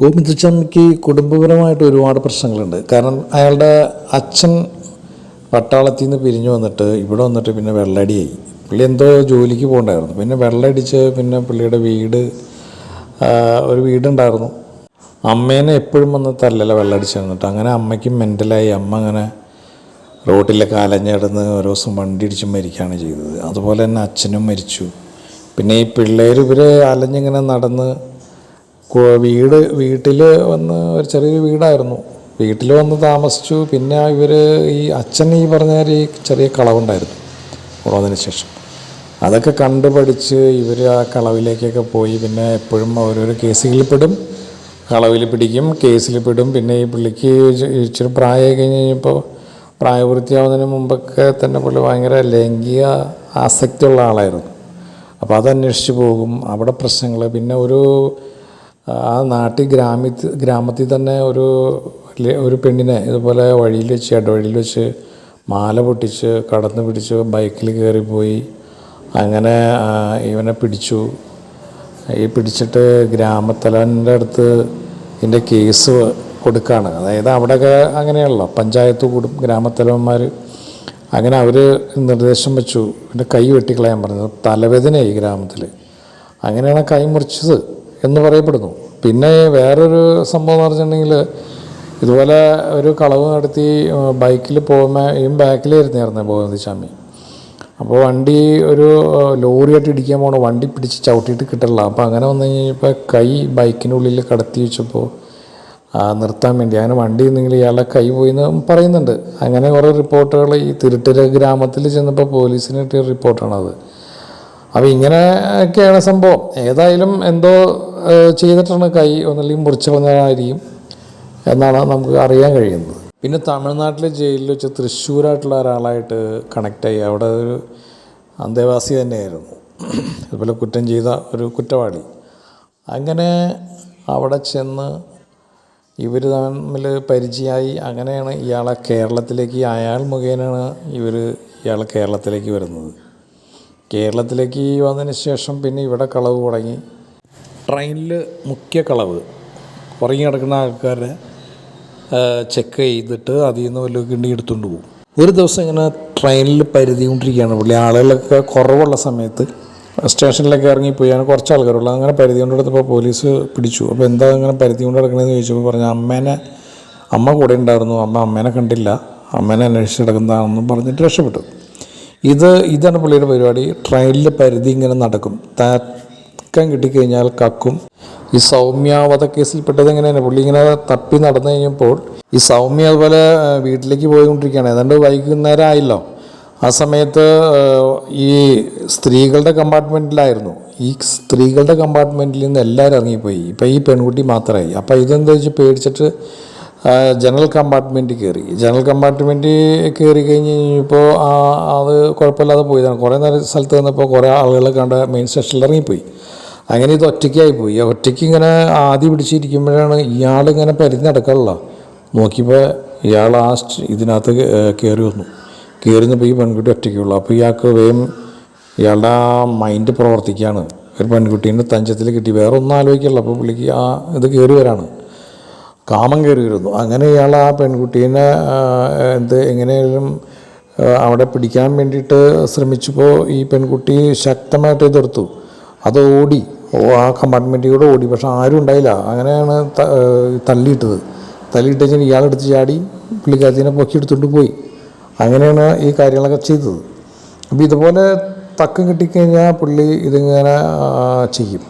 ഗോവിന്ദച്ചാമിക്ക് കുടുംബപരമായിട്ട് ഒരുപാട് പ്രശ്നങ്ങളുണ്ട്. കാരണം അയാളുടെ അച്ഛൻ പട്ടാളത്തിൽ നിന്ന് പിരിഞ്ഞു വന്നിട്ട് ഇവിടെ വന്നിട്ട് പിന്നെ വെള്ളടിയായി. പുള്ളി എന്തോ ജോലിക്ക് പോകണ്ടായിരുന്നു. പിന്നെ വെള്ളടിച്ച് പിന്നെ പുള്ളിയുടെ വീട് ഒരു വീടുണ്ടായിരുന്നു. അമ്മേനെ എപ്പോഴും വന്ന് തല്ലല വെള്ളടിച്ച് അങ്ങനെ അമ്മയ്ക്ക് മെന്റലായി. അമ്മ അങ്ങനെ റോട്ടിലെ കാലഞ്ഞിടന്ന് ഓരോ ദിവസം വണ്ടി ഇടിച്ച് മരിക്കുകയാണ് ചെയ്തത്. അതുപോലെ തന്നെ അച്ഛനും മരിച്ചു. പിന്നെ ഈ പിള്ളേർ ഇവർ അലഞ്ഞിങ്ങനെ നടന്ന് വീട് വീട്ടിൽ വന്ന് ഒരു ചെറിയൊരു വീടായിരുന്നു. വീട്ടിൽ വന്ന് താമസിച്ചു. പിന്നെ ഇവർ ഈ അച്ഛൻ ഈ പറഞ്ഞ ഈ ചെറിയ കളവുണ്ടായിരുന്നു ഉള്ളതിന് ശേഷം. അതൊക്കെ കണ്ടു പഠിച്ച് ഇവർ ആ കളവിലേക്കൊക്കെ പോയി. പിന്നെ എപ്പോഴും ഓരോരോ കേസുകളിൽ പെടും. കളവിൽ പിടിക്കും കേസിൽ പെടും. പിന്നെ ഈ പുള്ളിക്ക് ഇച്ചി- ഇച്ചിരി പ്രായമായി കഴിഞ്ഞ് കഴിഞ്ഞപ്പോൾ പ്രായപൂർത്തിയാവുന്നതിന് മുമ്പൊക്കെ തന്നെ പുള്ളി ഭയങ്കര ലൈംഗിക ആസക്തിയുള്ള ആളായിരുന്നു. അപ്പോൾ അത് അന്വേഷിച്ച് പോകും. അവിടെ പ്രശ്നങ്ങൾ പിന്നെ ഒരു ആ നാട്ടിൽ ഗ്രാമത്തിൽ ഗ്രാമത്തിൽ തന്നെ ഒരു ഒരു പെണ്ണിനെ ഇതുപോലെ വഴിയിൽ വെച്ച് ഇടവഴിയിൽ വെച്ച് മാല പൊട്ടിച്ച് കടന്ന് പിടിച്ച് ബൈക്കിൽ കയറിപ്പോയി. അങ്ങനെ ഇവനെ പിടിച്ചു. ഈ പിടിച്ചിട്ട് ഗ്രാമത്തലവന്റെ അടുത്ത് ഇതിന്റെ കേസ് കൊടുക്കുകയാണ് അതായത് അവിടെയൊക്കെ അങ്ങനെയുള്ള പഞ്ചായത്ത് കൂടും ഗ്രാമത്തലവന്മാർ. അങ്ങനെ അവർ നിർദ്ദേശം വെച്ചു. എന്റെ കൈ വെട്ടിക്കളയാൻ പറഞ്ഞത് തലവേദനയായി ഗ്രാമത്തിൽ. അങ്ങനെയാണ് കൈ മുറിച്ചത്. എന്ന് പറയപ്പെടുന്നു. പിന്നെ വേറൊരു സംഭവം എന്ന് പറഞ്ഞിട്ടുണ്ടെങ്കിൽ ഇതുപോലെ ഒരു കളവ് നടത്തി ബൈക്കിൽ പോകുമ്പോൾ ഈ ബാക്കിലായിരുന്നായിരുന്നു ഭഗവതി സ്വാമി അപ്പോൾ വണ്ടി ഒരു ലോറിയായിട്ട് ഇടിക്കാൻ പോകണം വണ്ടി പിടിച്ച് ചവിട്ടിയിട്ട് കിട്ടില്ല അപ്പോൾ അങ്ങനെ വന്നു കഴിഞ്ഞപ്പോൾ കൈ ബൈക്കിനുള്ളിൽ കടത്തി വെച്ചപ്പോൾ നിർത്താൻ വേണ്ടി. അങ്ങനെ വണ്ടി നിങ്ങൾ ഇയാളെ കൈ പോയി എന്ന് പറയുന്നുണ്ട്. അങ്ങനെ കുറേ റിപ്പോർട്ടുകൾ ഈ തിരുട്ടര ഗ്രാമത്തിൽ ചെന്നപ്പോൾ പോലീസിന് കിട്ടിയ റിപ്പോർട്ടാണത്. അപ്പോൾ ഇങ്ങനെയൊക്കെയാണ് സംഭവം. ഏതായാലും എന്തോ ചെയ്തിട്ടാണ് കൈ ഒന്നല്ലെങ്കിൽ മുറിച്ചു വന്നതായിരിക്കും എന്നാണ് നമുക്ക് അറിയാൻ കഴിയുന്നത്. പിന്നെ തമിഴ്നാട്ടിലെ ജയിലിൽ വെച്ച് തൃശ്ശൂരായിട്ടുള്ള ഒരാളായിട്ട് കണക്റ്റായി അവിടെ ഒരു അന്തേവാസി തന്നെയായിരുന്നു. അതുപോലെ കുറ്റം ചെയ്ത ഒരു കുറ്റവാളി. അങ്ങനെ അവിടെ ചെന്ന് ഇവർ തമ്മിൽ പരിചയമായി. അങ്ങനെയാണ് ഇയാളെ കേരളത്തിലേക്ക് അയാൾ മുഖേനയാണ് ഇവർ ഇയാളെ കേരളത്തിലേക്ക് വരുന്നത്. കേരളത്തിലേക്ക് വന്നതിന് ശേഷം പിന്നെ ഇവിടെ കളവ് തുടങ്ങി. ട്രെയിനിൽ മുഖ്യ കളവ്. ഉറങ്ങി കിടക്കുന്ന ആൾക്കാരെ ചെക്ക് ചെയ്തിട്ട് അതിൽ നിന്ന് വല്ല കിണ്ടി എടുത്തുകൊണ്ട് പോകും. ഒരു ദിവസം ഇങ്ങനെ ട്രെയിനിൽ പരിധി കൊണ്ടിരിക്കുകയാണ് പുള്ളി ആളുകളൊക്കെ കുറവുള്ള സമയത്ത് സ്റ്റേഷനിലൊക്കെ ഇറങ്ങിപ്പോയി അങ്ങനെ കുറച്ച് ആൾക്കാരുള്ളത് അങ്ങനെ പരിധി കൊണ്ട് എടുത്തപ്പോൾ പോലീസ് പിടിച്ചു. അപ്പോൾ എന്താ അങ്ങനെ പരിധി കൊണ്ട് കിടക്കണമെന്ന് ചോദിച്ചപ്പോൾ പറഞ്ഞു അമ്മേനെ അമ്മ കൂടെ ഉണ്ടായിരുന്നു. അമ്മ അമ്മേനെ കണ്ടില്ല. അമ്മേനെ അന്വേഷിച്ച് കിടക്കുന്നതാണെന്നും പറഞ്ഞിട്ട് രക്ഷപ്പെട്ടു. ഇത് ഇതാണ് പുള്ളിയുടെ പരിപാടി. ട്രെയിനിൽ പരിധി ഇങ്ങനെ നടക്കും. തക്കം കിട്ടിക്കഴിഞ്ഞാൽ കക്കും. ഈ സൗമ്യ വധക്കേസിൽപ്പെട്ടത് എങ്ങനെയാണ് പുള്ളി ഇങ്ങനെ തപ്പി നടന്നു കഴിഞ്ഞപ്പോൾ ഈ സൗമ്യ അതുപോലെ വീട്ടിലേക്ക് പോയിക്കൊണ്ടിരിക്കുകയാണ്. ഏതാണ്ട് വൈകുന്നേരം ആയല്ലോ. ആ സമയത്ത് ഈ സ്ത്രീകളുടെ കമ്പാർട്ട്മെന്റിലായിരുന്നു ഈ സ്ത്രീകളുടെ കമ്പാർട്ട്മെന്റിൽ നിന്ന് എല്ലാവരും ഇറങ്ങിപ്പോയി. ഇപ്പം ഈ പെൺകുട്ടി മാത്രമായി. അപ്പോൾ ഇതെന്താ വെച്ച് പേടിച്ചിട്ട് ജനറൽ കമ്പാർട്ട്മെന്റിൽ കയറി ജനറൽ കമ്പാർട്ട്മെന്റിൽ കയറി കഴിഞ്ഞ് കഴിഞ്ഞപ്പോൾ അത് കുഴപ്പമില്ലാതെ പോയതാണ്. കുറേ നേരം സ്ഥലത്ത് വന്നപ്പോൾ കുറേ ആളുകളെ കണ്ട മെയിൻ സ്റ്റേഷനിൽ ഇറങ്ങിപ്പോയി. അങ്ങനെ ഇത് ഒറ്റയ്ക്കായി പോയി. ഒറ്റയ്ക്ക് ഇങ്ങനെ ആദ്യം പിടിച്ചിരിക്കുമ്പോഴാണ് ഇയാളിങ്ങനെ പരിധി നടക്കാനുള്ള നോക്കിയപ്പോൾ ഇയാൾ ആ ഇതിനകത്ത് കയറി വന്നു. കയറി നിന്നപ്പോൾ ഈ പെൺകുട്ടി ഒറ്റയ്ക്കുള്ളൂ അപ്പോൾ ഇയാൾക്ക് വേഗം ഇയാളുടെ ആ മൈൻഡ് പ്രവർത്തിക്കുകയാണ് ഒരു പെൺകുട്ടീന്റെ തഞ്ചത്തിൽ കിട്ടി. വേറെ ഒന്നും ആലോചിക്കില്ല. അപ്പോൾ പുള്ളിക്ക് ആ ഇത് കയറി വരാണ്. കാമം കയറിയിരുന്നു. അങ്ങനെ ഇയാൾ ആ പെൺകുട്ടീനെ എന്ത് എങ്ങനെയും അവിടെ പിടിക്കാൻ വേണ്ടിയിട്ട് ശ്രമിച്ചപ്പോൾ ഈ പെൺകുട്ടി ശക്തമായിട്ട് എതിർത്തു. അത് ഓടി ആ കമ്പാർട്ട്മെന്റിലൂടെ ഓടി. പക്ഷെ ആരും ഉണ്ടായില്ല. അങ്ങനെയാണ് തള്ളിയിട്ടത്. തള്ളിയിട്ട് കഴിഞ്ഞാൽ ഇയാളെടുത്ത് ചാടി പുള്ളിക്കാരത്തിനെ പൊക്കി എടുത്തുകൊണ്ട് പോയി. അങ്ങനെയാണ് ഈ കാര്യങ്ങളൊക്കെ ചെയ്തത്. അപ്പോൾ ഇതുപോലെ തക്കം കിട്ടിക്കഴിഞ്ഞാൽ പുള്ളി ഇതിങ്ങനെ ചെയ്യും.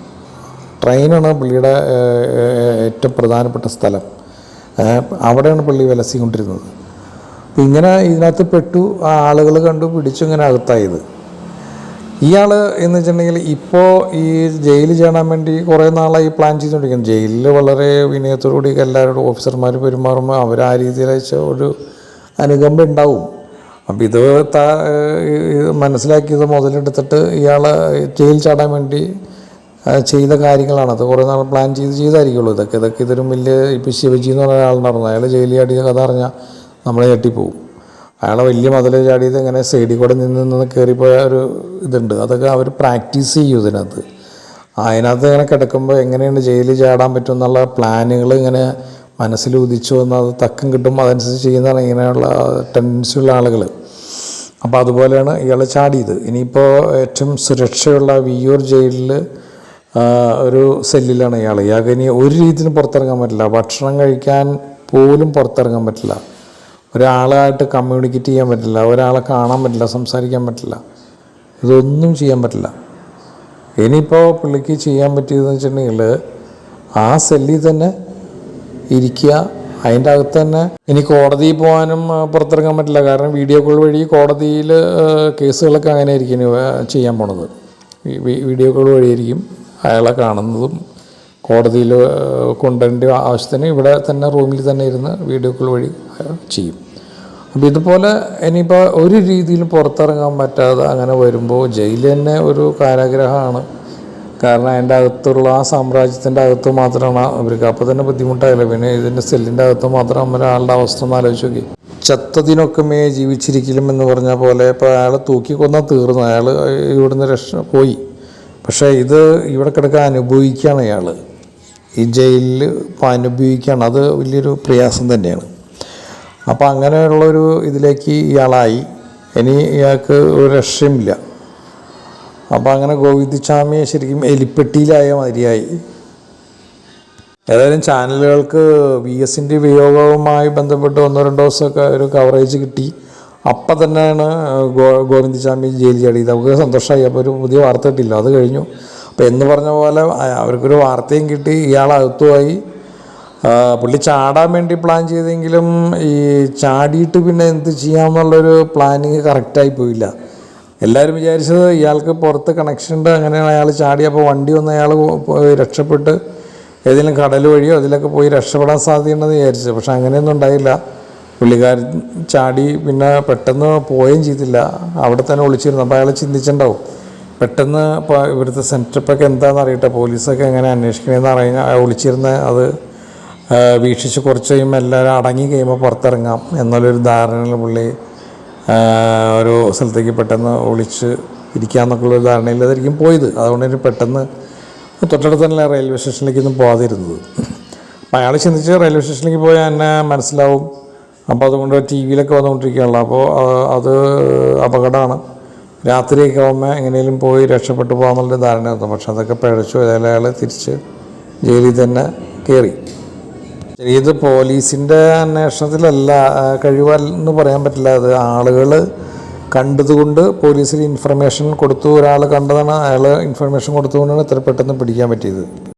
ട്രെയിനാണ് പുള്ളിയുടെ ഏറ്റവും പ്രധാനപ്പെട്ട സ്ഥലം. അവിടെയാണ് പുള്ളി വിലസിക്കൊണ്ടിരുന്നത്. അപ്പം ഇങ്ങനെ ഇതിനകത്ത് പെട്ടു ആ ആളുകൾ കണ്ടു പിടിച്ചു ഇങ്ങനെ അകത്തായത്. ഇയാൾ എന്ന് വെച്ചിട്ടുണ്ടെങ്കിൽ ഇപ്പോൾ ഈ ജയിലിൽ ചേടാൻ വേണ്ടി കുറേ നാളായി പ്ലാൻ ചെയ്തുകൊണ്ടിരിക്കുന്നു. ജയിലിൽ വളരെ വിനയത്തോടുകൂടി എല്ലാവരോടും ഓഫീസർമാർ പെരുമാറുമ്പോൾ അവർ ആ രീതിയിൽ വെച്ച ഒരു അനുകമ്പ ഉണ്ടാവും. അപ്പം ഇത് മനസ്സിലാക്കിയത് മുതലെടുത്തിട്ട് ഇയാൾ ജയിൽ ചാടാൻ വേണ്ടി ചെയ്ത കാര്യങ്ങളാണ്. അത് കുറേ നാൾ പ്ലാൻ ചെയ്ത് ചെയ്തായിരിക്കുള്ളൂ. ഇതൊക്കെ ഇതൊക്കെ ഇതൊരു വലിയ ഇപ്പം ശിവജി എന്ന് പറഞ്ഞ ആളുണ്ടായിരുന്നു അയാൾ ജയിലിൽ ചാടിയ കഥ അറിഞ്ഞാൽ നമ്മളെ ഞെട്ടിപ്പോവും. അയാളെ വലിയ മതിൽ ചാടിയത് ഇങ്ങനെ സൈഡിൽ കൂടെ നിന്ന് നിന്ന് കയറിപ്പോയ ഒരു ഇതുണ്ട്. അതൊക്കെ അവർ പ്രാക്ടീസ് ചെയ്യും ഇതിനകത്ത്. അതിനകത്ത് ഇങ്ങനെ കിടക്കുമ്പോൾ എങ്ങനെയാണ് ജയിലിൽ ചാടാൻ പറ്റും എന്നുള്ള പ്ലാനുകൾ ഇങ്ങനെ മനസ്സിൽ ഉദിച്ചു വന്ന് അത് തക്കം കിട്ടുമ്പോൾ അതനുസരിച്ച് ചെയ്യുന്നതാണ് ഇങ്ങനെയുള്ള ടെൻഡൻസിയുള്ള ആളുകൾ അപ്പോൾ അതുപോലെയാണ് ഇയാൾ ചാടിയത്. ഇനിയിപ്പോൾ ഏറ്റവും സുരക്ഷയുള്ള വിയൂർ ജയിലിൽ ഒരു സെല്ലിലാണ് ഇയാൾ ഇയാൾക്ക് ഇനി ഒരു രീതിയിലും പുറത്തിറങ്ങാൻ പറ്റില്ല. ഭക്ഷണം കഴിക്കാൻ പോലും പുറത്തിറങ്ങാൻ പറ്റില്ല. ഒരാളായിട്ട് കമ്മ്യൂണിക്കേറ്റ് ചെയ്യാൻ പറ്റില്ല. ഒരാളെ കാണാൻ പറ്റില്ല സംസാരിക്കാൻ പറ്റില്ല. ഇതൊന്നും ചെയ്യാൻ പറ്റില്ല. ഇനിയിപ്പോൾ പുള്ളിക്ക് ചെയ്യാൻ പറ്റിയതെന്ന് വെച്ചിട്ടുണ്ടെങ്കിൽ ആ സെല്ലിൽ തന്നെ ഇരിക്കുക. അതിന്റെ അകത്ത് തന്നെ ഇനി കോടതിയിൽ പോകാനും പുറത്തിറങ്ങാൻ പറ്റില്ല. കാരണം വീഡിയോ കോൾ വഴി കോടതിയിൽ കേസുകളൊക്കെ അങ്ങനെ ആയിരിക്കും ചെയ്യാൻ പോണത്. വീഡിയോ കോൾ വഴിയായിരിക്കും. അയാളെ കാണുന്നതും കോടതിയിൽ കൊണ്ടുവരേണ്ട ആവശ്യത്തിന് ഇവിടെ തന്നെ റൂമിൽ തന്നെ ഇരുന്ന് വീഡിയോ കോൾ വഴി ചെയ്യും. അപ്പോൾ ഇതുപോലെ ഇനിയിപ്പോൾ ഒരു രീതിയിലും പുറത്തിറങ്ങാൻ പറ്റാതെ അങ്ങനെ വരുമ്പോൾ ജയിൽ തന്നെ ഒരു കാരാഗ്രഹമാണ്. കാരണം അതിന്റെ അകത്തുള്ള ആ സാമ്രാജ്യത്തിന്റെ അകത്ത് മാത്രമാണ് അവർക്ക് അപ്പോൾ തന്നെ ബുദ്ധിമുട്ടായില്ല? പിന്നെ ഇതിന്റെ സെല്ലിന്റെ അകത്ത് മാത്രം ഒരാളുടെ അവസ്ഥ ഒന്ന് ആലോചിച്ച് നോക്കി. ചത്തതിനൊക്കെ മേ ജീവിച്ചിരിക്കലും എന്ന് പറഞ്ഞ പോലെ ഇപ്പോൾ അയാൾ തൂക്കിക്കൊന്നാൽ തീർന്നു. അയാൾ ഇവിടുന്ന് രക്ഷ പോയി. പക്ഷേ ഇത് ഇവിടെ കിടക്കാൻ അനുഭവിക്കുകയാണ് അയാൾ ഈ ജയിലിൽ ഇപ്പോൾ അനുഭവിക്കുകയാണ്. അത് വലിയൊരു പ്രയാസം തന്നെയാണ്. അപ്പോൾ അങ്ങനെയുള്ളൊരു ഇതിലേക്ക് ഇയാളായി. ഇനി ഇയാൾക്ക് ഒരു രക്ഷയുമില്ല. അപ്പോൾ അങ്ങനെ ഗോവിന്ദസ്വാമിയെ ശരിക്കും എലിപ്പെട്ടിയിലായ മാതിരിയായി. ഏതായാലും ചാനലുകൾക്ക് വി എസിന്റെ വിയോഗവുമായി ബന്ധപ്പെട്ട് ഒന്നോ രണ്ടോ ദിവസമൊക്കെ ഒരു കവറേജ് കിട്ടി. അപ്പം തന്നെയാണ് ഗോ ഗോവിന്ദസ്വാമി ജയിലിൽ ചാടിയത്. അവർക്ക് സന്തോഷമായി. അപ്പോൾ ഒരു പുതിയ വാർത്ത കിട്ടില്ല അത് കഴിഞ്ഞു. അപ്പോൾ എന്ന് പറഞ്ഞ പോലെ അവർക്കൊരു വാർത്തയും കിട്ടി. ആ, പുള്ളി ചാടാൻ വേണ്ടി പ്ലാൻ ചെയ്തെങ്കിലും ഈ ചാടിയിട്ട് പിന്നെ എന്ത് ചെയ്യാമെന്നുള്ളൊരു പ്ലാനിങ് കറക്റ്റായി പോയില്ല. എല്ലാവരും വിചാരിച്ചത് ഇയാൾക്ക് പുറത്ത് കണക്ഷൻ ഉണ്ട് അങ്ങനെ അയാൾ ചാടിയപ്പോൾ വണ്ടി വന്ന് അയാൾ രക്ഷപ്പെട്ട് ഏതെങ്കിലും കടൽ വഴിയോ അതിലൊക്കെ പോയി രക്ഷപ്പെടാൻ സാധ്യതയുണ്ടെന്ന് വിചാരിച്ചു പക്ഷെ അങ്ങനെയൊന്നും ഉണ്ടായില്ല. പുള്ളിക്കാരൻ ചാടി പിന്നെ പെട്ടെന്ന് പോവുകയും ചെയ്തില്ല. അവിടെ തന്നെ ഒളിച്ചിരുന്നു. അപ്പോൾ അയാൾ ചിന്തിച്ചിട്ടുണ്ടാവും പെട്ടെന്ന് ഇപ്പോൾ ഇവിടുത്തെ സെന്റപ്പൊക്കെ എന്താണെന്ന് അറിയട്ടെ? പോലീസൊക്കെ എങ്ങനെ അന്വേഷിക്കണമെന്ന് അറിയാൻ ഒളിച്ചിരുന്ന അത് വീക്ഷിച്ച് കുറച്ച് കഴിയുമ്പോൾ എല്ലാവരും അടങ്ങി കഴിയുമ്പോൾ പുറത്തിറങ്ങാം എന്നുള്ളൊരു ധാരണയിൽ പുള്ളി ഒരു സ്ഥലത്തേക്ക് പെട്ടെന്ന് ഒളിച്ച് ഇരിക്കാമെന്നൊക്കെയുള്ള ധാരണയിൽ അതായിരിക്കും പോയത്. അതുകൊണ്ട് പെട്ടെന്ന് തൊട്ടടുത്ത് തന്നെ റെയിൽവേ സ്റ്റേഷനിലേക്കൊന്നും പോകാതിരുന്നത്. അപ്പോൾ അയാൾ ചിന്തിച്ച് റെയിൽവേ സ്റ്റേഷനിലേക്ക് പോയാൽ എന്നെ മനസ്സിലാവും. അപ്പോൾ അതുകൊണ്ട് ടി വിയിലൊക്കെ വന്നുകൊണ്ടിരിക്കുകയുള്ളു അപ്പോൾ അത് അപകടമാണ്. രാത്രിയൊക്കെ ആകുമ്പോൾ എങ്ങനെയും പോയി രക്ഷപ്പെട്ടു പോകാമെന്നുള്ള ധാരണ പക്ഷെ അതൊക്കെ പഴച്ചു ഏതായാലും അയാൾ തിരിച്ച് ജയിലിൽ തന്നെ കയറി ഇത് പോലീസിന്റെ അന്വേഷണത്തിലല്ല കഴിവെന്ന് പറയാൻ പറ്റില്ല. അത് ആളുകൾ കണ്ടതുകൊണ്ട് പോലീസിൽ ഇൻഫർമേഷൻ കൊടുത്തു. ഒരാൾ കണ്ടതാണ് അയാൾ ഇൻഫർമേഷൻ കൊടുത്തുകൊണ്ടാണ് ഇത്ര പെട്ടെന്ന് പിടിക്കാൻ പറ്റിയത്.